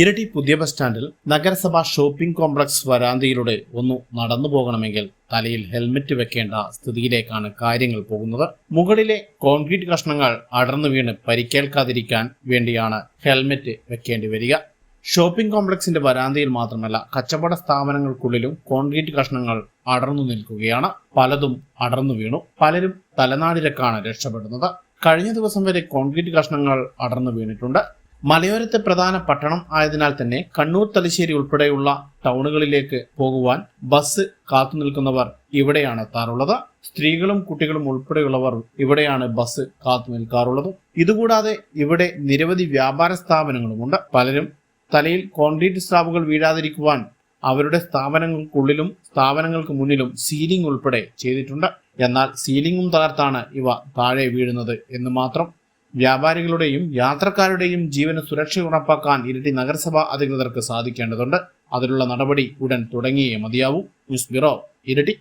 ഇരട്ടി പുതിയ ബസ് സ്റ്റാൻഡിൽ നഗരസഭാ ഷോപ്പിംഗ് കോംപ്ലക്സ് വരാന്തയിലൂടെ ഒന്ന് നടന്നു പോകണമെങ്കിൽ തലയിൽ ഹെൽമറ്റ് വെക്കേണ്ട സ്ഥിതിയിലേക്കാണ് കാര്യങ്ങൾ പോകുന്നത്. മുകളിലെ കോൺക്രീറ്റ് കഷ്ണങ്ങൾ അടർന്നു വീണ് പരിക്കേൽക്കാതിരിക്കാൻ വേണ്ടിയാണ് ഹെൽമറ്റ് വെക്കേണ്ടി വരിക. ഷോപ്പിംഗ് കോംപ്ലക്സിന്റെ വരാന്തയിൽ മാത്രമല്ല കച്ചവട സ്ഥാപനങ്ങൾക്കുള്ളിലും കോൺക്രീറ്റ് കഷ്ണങ്ങൾ അടർന്നു നിൽക്കുകയാണ്. പലതും അടർന്നു വീണു. പലരും തലനാടിരക്കാണ് രക്ഷപ്പെടുന്നത്. കഴിഞ്ഞ ദിവസം വരെ കോൺക്രീറ്റ് കഷ്ണങ്ങൾ അടർന്നു വീണിട്ടുണ്ട്. മലയോരത്തെ പ്രധാന പട്ടണം ആയതിനാൽ തന്നെ കണ്ണൂർ തലശ്ശേരി ഉൾപ്പെടെയുള്ള ടൗണുകളിലേക്ക് പോകുവാൻ ബസ് കാത്തു നിൽക്കുന്നവർ ഇവിടെയാണ് എത്താറുള്ളത്. സ്ത്രീകളും കുട്ടികളും ഉൾപ്പെടെയുള്ളവർ ഇവിടെയാണ് ബസ് കാത്തു നിൽക്കാറുള്ളത്. ഇതുകൂടാതെ ഇവിടെ നിരവധി വ്യാപാര സ്ഥാപനങ്ങളുമുണ്ട്. പലരും തലയിൽ കോൺക്രീറ്റ് സ്ലാബുകൾ വീഴാതിരിക്കുവാൻ അവരുടെ സ്ഥാപനങ്ങൾക്കുള്ളിലും സ്ഥാപനങ്ങൾക്ക് മുന്നിലും സീലിംഗ് ഉൾപ്പെടെ ചെയ്തിട്ടുണ്ട്. എന്നാൽ സീലിംഗും തകർത്താണ് ഇവ താഴെ വീഴുന്നത് എന്ന് മാത്രം വ്യാപാരികളുടെയും യാത്രക്കാരുടെയും ജീവന് സുരക്ഷ ഉറപ്പാക്കാൻ ഇരട്ടി നഗരസഭാ അധികൃതർക്ക് സാധിക്കേണ്ടതുണ്ട്. അതിനുള്ള നടപടി ഉടൻ തുടങ്ങിയേ മതിയാവൂ. ന്യൂസ് ബ്യൂറോ ഇരട്ടി.